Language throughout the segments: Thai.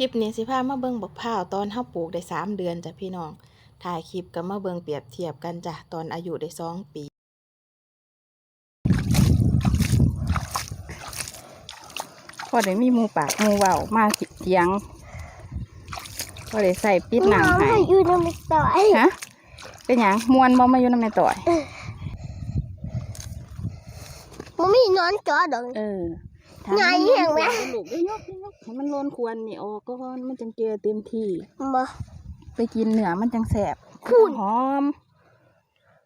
ลิปนี้สิพามาเบิ่งบักพร้าวตอนเฮาปลูกได้สามเดือนจ้ะพี่น้องถ่ายคลิปก็มาเบิ่งเปรียบเทียบกันจ้ะตอนอายุได้สองปีพอได้มีหมูปากหมูเว้ามาเถียงพอได้ใส่ปิดหนังให้อยู่ในมิต่อยฮะเป็นหยังมวนบ่มาอยู่นำแม่ต่อยมันมีนอนจอดอกเออ ไงเห็นไหม ลูกได้ยกได้ยกให้มันโลนควรนี่ออกก่อนมันจังเกลือเต็มที่มาไปกินเนื้อมันจังแสบคุณหอม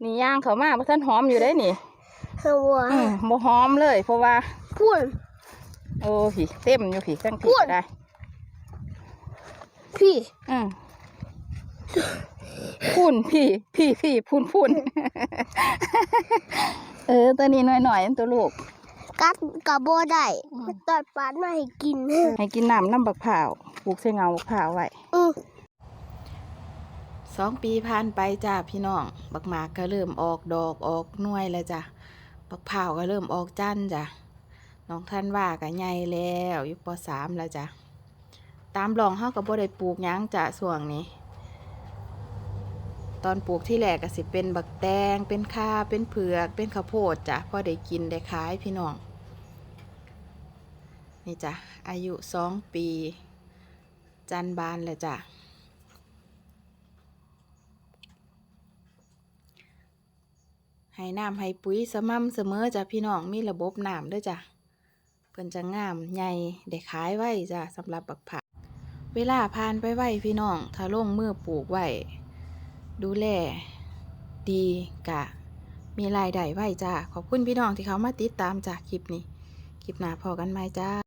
นี่ย่างเขามาเพราะท่านหอมอยู่ได้นี่หัวอืมบ่หอมเลย เพราะว่าคุณโอ้ผีเต็มอยู่ผีตั้งผีพูด ก็ได้ พี่อืมพุ่นพี่ พี่พี่พุ่นพุ่นเออตัวนี้หน่อยหน่อยๆอันตัวลูก กัดกับโบได้อืมตอดปานมาให้กิน ให้กินน้ำน้ำบักผ่าวปลูกใส่เงาบักผ่าวไว้อือสองปีผ่านไปจ้าพี่น้อง บักหมากก็เริ่มออกดอกออกหน่วยแล้วจ้ะ บักผ่าวก็เริ่มออกจันทร์จ้ะ น้องท่านว่าก็ใหญ่แล้วอยู่ปสามแล้วจ้ะ ตามหลองเฮาก็บ่ได้ปลูกหยังจ้ะส่วงนี้ ตอนปลูกที่แรกก็สิเป็นบักแตง เป็นข้าเป็นเผือก เป็นข้าวโพดจ้ะพอได้กินได้ขายพี่น้อง นี่จ้ะอายุสองปี จันบานแล้วจ้ะให้น้ำให้ปุ๋ยสม่ำเสมอจ้ะพี่น้องมีระบบน้ำด้วยจ้ะเพิ่นจะงามใหญ่ได้ขายไว้จ้ะสำหรับบักผัก เวลาผ่านไปไว้พี่น้อง ถ้าลงมือปลูกไว้ ดูแลดีกะ มีรายได้ไว้จ้า ขอบคุณพี่น้องที่เขามาติดตามจากคลิปนี้ คลิปหน้าพอกันไหมจ้า